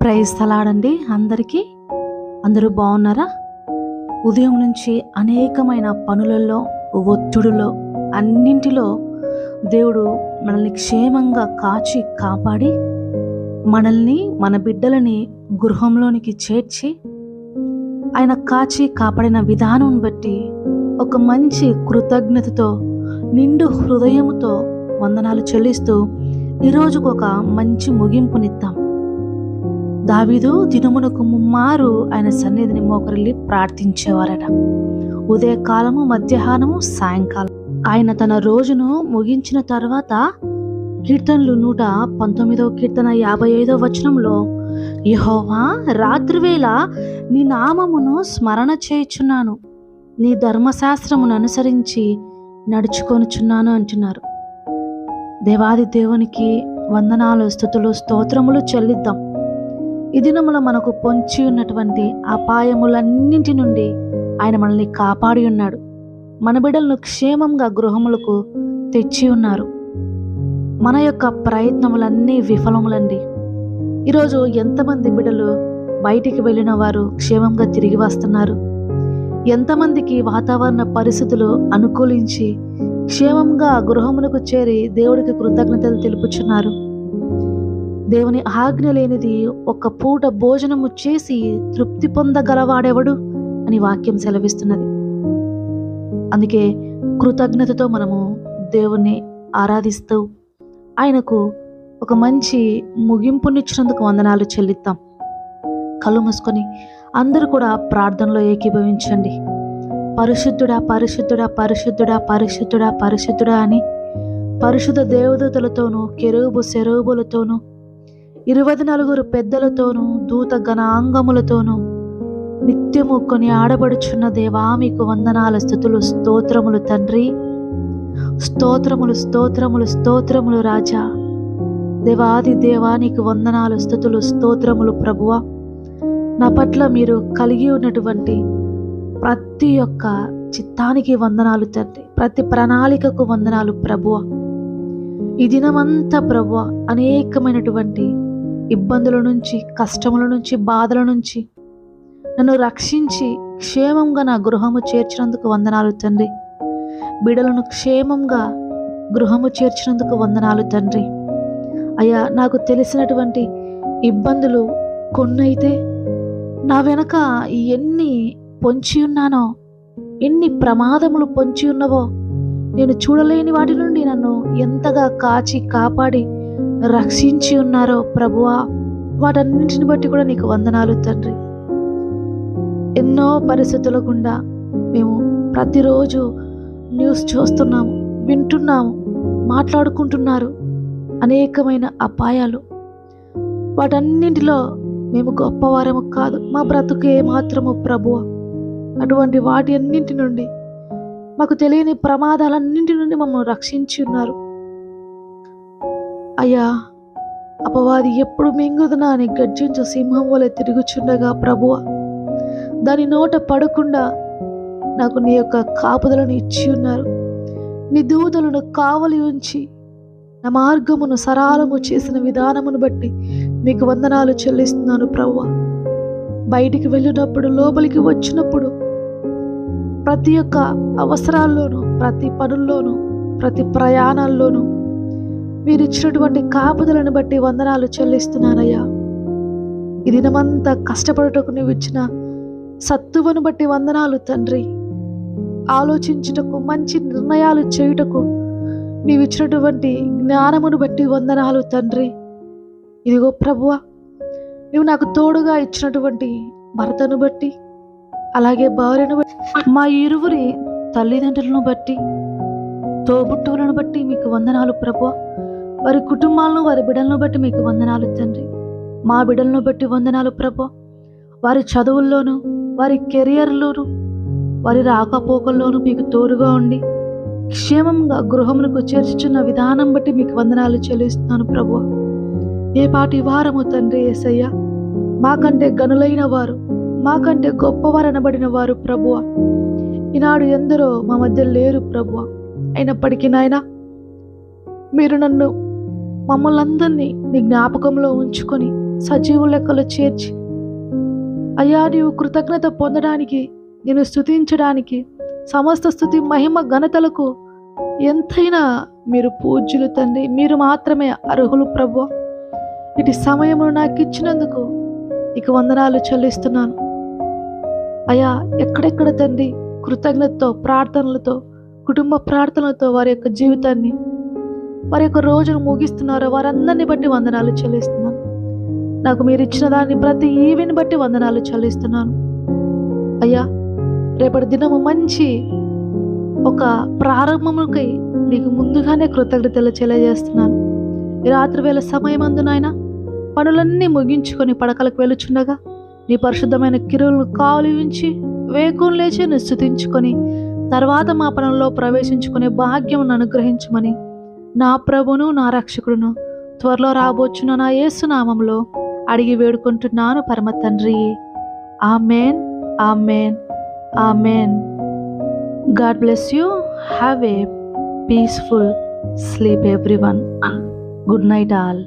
Praise తలాడండి అందరికీ. అందరూ బాగున్నారా? ఉదయం నుంచి అనేకమైన పనులలో ఒత్తిడిలో అన్నింటిలో దేవుడు మనల్ని క్షేమంగా కాచి కాపాడి మనల్ని మన బిడ్డలని గృహంలోనికి చేర్చి ఆయన కాచి కాపాడిన విధానం బట్టి ఒక మంచి కృతజ్ఞతతో నిండు హృదయముతో వందనాలు చెల్లిస్తూ ఈరోజుకు ఒక మంచి ముగింపునిద్దాం. దావీదు దినమునకు ముమ్మారు ఆయన సన్నిధిని మోకరిల్లి ప్రార్థించేవారట. ఉదయకాలము మధ్యాహ్నము సాయంకాలం. ఆయన తన రోజును ముగించిన తర్వాత కీర్తనలు నూట పంతొమ్మిదవ కీర్తన యాభై ఐదవ వచనంలో యహోవా రాత్రివేళ నీ నామమును స్మరణ చేయుచున్నాను. నీ ధర్మశాస్త్రమును అనుసరించి నడుచుకొనుచున్నాను అంటున్నారు. దేవాది దేవునికి వందనాలు స్థుతులు స్తోత్రములు చెల్లిద్దాం. ఈ దినములో మనకు పొంచి ఉన్నటువంటి అపాయములన్నింటి నుండి ఆయన మనల్ని కాపాడి ఉన్నాడు. మన బిడ్డలను క్షేమంగా గృహములకు తెచ్చి ఉన్నారు. మన యొక్క ప్రయత్నములన్నీ విఫలములండి. ఈరోజు ఎంతమంది బిడ్డలు బయటికి వెళ్ళిన వారు క్షేమంగా తిరిగి వస్తున్నారు. ఎంతమందికి వాతావరణ పరిస్థితులు అనుకూలించి క్షేమంగా గృహములకు చేరి దేవుడికి కృతజ్ఞతలు తెలుపుచున్నారు. దేవుని ఆజ్ఞ లేనిది ఒక పూట భోజనము చేసి తృప్తి పొందగలవాడెవడు అని వాక్యం సెలవిస్తున్నది. అందుకే కృతజ్ఞతతో మనము దేవుణ్ణి ఆరాధిస్తూ ఆయనకు ఒక మంచి ముగింపునిచ్చినందుకు వందనాలు చెల్లిద్దాం. కళ్ళు మూసుకొని అందరూ కూడా ప్రార్థనలో ఏకీభవించండి. పరిశుద్ధుడా పరిశుద్ధుడా పరిశుద్ధుడా పరిశుద్ధుడా పరిశుద్ధుడా అని పరిశుద్ధ దేవదూతలతోనూ కెరూబు శరూబులతోనూ ఇరవై నలుగురు పెద్దలతోనూ దూత గణాంగములతోనూ నిత్యము కొని ఆడబడుచున్న దేవా మీకు వందనాల స్థుతులు స్తోత్రములు తండ్రి. స్తోత్రములు స్తోత్రములు స్తోత్రములు రాజా. దేవాది దేవా నీకు వందనాలు స్థుతులు స్తోత్రములు ప్రభువ. నా పట్ల మీరు కలిగి ఉన్నటువంటి ప్రతి ఒక్క చిత్తానికి వందనాలు తండ్రి. ప్రతి ప్రణాళికకు వందనాలు ప్రభువ. ఈ దినమంతా ప్రభువ అనేకమైనటువంటి ఇబ్బందుల నుంచి కష్టముల నుంచి బాధల నుంచి. నన్ను రక్షించి క్షేమంగా నా గృహము చేర్చినందుకు వందనాలు తండ్రి. బిడలను క్షేమంగా గృహము చేర్చినందుకు వందనాలు తండ్రి. అయ్యా నాకు తెలిసినటువంటి ఇబ్బందులు కొన్నైతే నా వెనక ఎన్ని పొంచి ఉన్నానో ఎన్ని ప్రమాదములు పొంచి ఉన్నవో నేను చూడలేని వాటి నుండి నన్ను ఎంతగా కాచి కాపాడి రక్షించి ఉన్నారో ప్రభువా? వాటన్నింటిని బట్టి కూడా నీకు వందనాలు తండ్రి. ఎన్నో పరిస్థితుల గుండా మేము ప్రతిరోజు న్యూస్ చూస్తున్నాము వింటున్నాము మాట్లాడుకుంటున్నారు అనేకమైన అపాయాలు. వాటన్నింటిలో మేము గొప్పవారము కాదు మా బ్రతుకు ఏమాత్రము ప్రభువ. అటువంటి వాటి అన్నింటి నుండి మాకు తెలియని ప్రమాదాలన్నింటి నుండి మమ్మల్ని రక్షించి ఉన్నారు. అయ్యా అపవాది ఎప్పుడు మింగుదునా అని గర్జించు సింహం వలె తిరుగుచుండగా ప్రభువ. దాని నోట పడకుండా నాకు నీ యొక్క కాపుదలను ఇచ్చి ఉన్నారు. నీ దూతలను కావలి ఉంచి నా మార్గమును సరాలము చేసిన విధానమును బట్టి మీకు వందనాలు చెల్లిస్తున్నాను ప్రవ్వ బయటికి వెళ్ళినప్పుడు లోపలికి వచ్చినప్పుడు ప్రతి ఒక్క అవసరాల్లోనూ ప్రతి పనుల్లోనూ ప్రతి ప్రయాణాల్లోనూ మీరు ఇచ్చినటువంటి కాపుదలను బట్టి వందనాలు చెల్లిస్తున్నానయ్యా. ఈ దినమంతా కష్టపడటకు నువ్వు ఇచ్చిన సత్తువను బట్టి వందనాలు తండ్రి. ఆలోచించుటకు మంచి నిర్ణయాలు చేయుటకు నీవు ఇచ్చినటువంటి జ్ఞానమును బట్టి వందనాలు తండ్రి. ఇదిగో ప్రభువ నువ్వు నాకు తోడుగా ఇచ్చినటువంటి భర్తను బట్టి అలాగే భార్యను బట్టి మా ఇరువురి తల్లిదండ్రులను బట్టి తోబుట్టువులను బట్టి మీకు వందనాలు ప్రభువా. వారి కుటుంబాలను వారి బిడ్డలను బట్టి మీకు వందనాలు తండ్రి. మా బిడ్డలను బట్టి వందనాలు ప్రభు. వారి చదువుల్లోనూ వారి కెరియర్లోనూ వారి రాకపోకల్లోనూ మీకు తోడుగా ఉండి క్షేమంగా గృహమునకు చేర్చుచున్న విధానం బట్టి మీకు వందనాలు చెల్లిస్తున్నాను ప్రభు. ఏ పాటి వారము తండ్రి ఏసయ్య మాకంటే గనులైన వారు మాకంటే గొప్పవారు అనబడిన వారు ప్రభువ ఈనాడు ఎందరో మా మధ్య లేరు ప్రభువ అయినప్పటికీ నాయన మీరు నన్ను మమ్మల్ని అందరినీ నీ జ్ఞాపకంలో ఉంచుకొని సజీవు లెక్కలో చేర్చి. అయ్యా నీవు కృతజ్ఞత పొందడానికి నేను స్థుతించడానికి సమస్త స్థుతి మహిమ ఘనతలకు ఎంతైనా మీరు పూజ్యులు తండ్రి. మీరు మాత్రమే అర్హులు ప్రభు ఇటు సమయమును నాకు ఇచ్చినందుకు ఇక వందనాలు చెల్లిస్తున్నాను. అయ్యా ఎక్కడెక్కడ తండ్రి కృతజ్ఞతతో ప్రార్థనలతో కుటుంబ ప్రార్థనలతో వారి యొక్క జీవితాన్ని వారి యొక్క రోజును ముగిస్తున్నారో వారందరిని బట్టి వందనాలు చెల్లిస్తున్నాను. నాకు మీరు ఇచ్చిన దాన్ని ప్రతి ఈవిని బట్టి వందనాలు చెల్లిస్తున్నాను. అయ్యా రేపటి దినము మంచి ఒక ప్రారంభముకై నీకు ముందుగానే కృతజ్ఞతలు తెలియజేస్తున్నాను రాత్రి వేళ సమయం అందునైనా పనులన్నీ ముగించుకొని పడకలకు వెలుచుండగా నీ పరిశుద్ధమైన కిరువులను కాలువించి వేగం లేచి నిశ్చుతించుకొని తర్వాత మా పనుల్లో ప్రవేశించుకునే భాగ్యం అనుగ్రహించమని నా ప్రభును నా రక్షకుడును త్వరలో రాబోచున్న నా యేసునామంలో అడిగి వేడుకుంటున్నాను పరమ తండ్రి. Amen amen amen. God bless you. Have a peaceful sleep everyone good night all.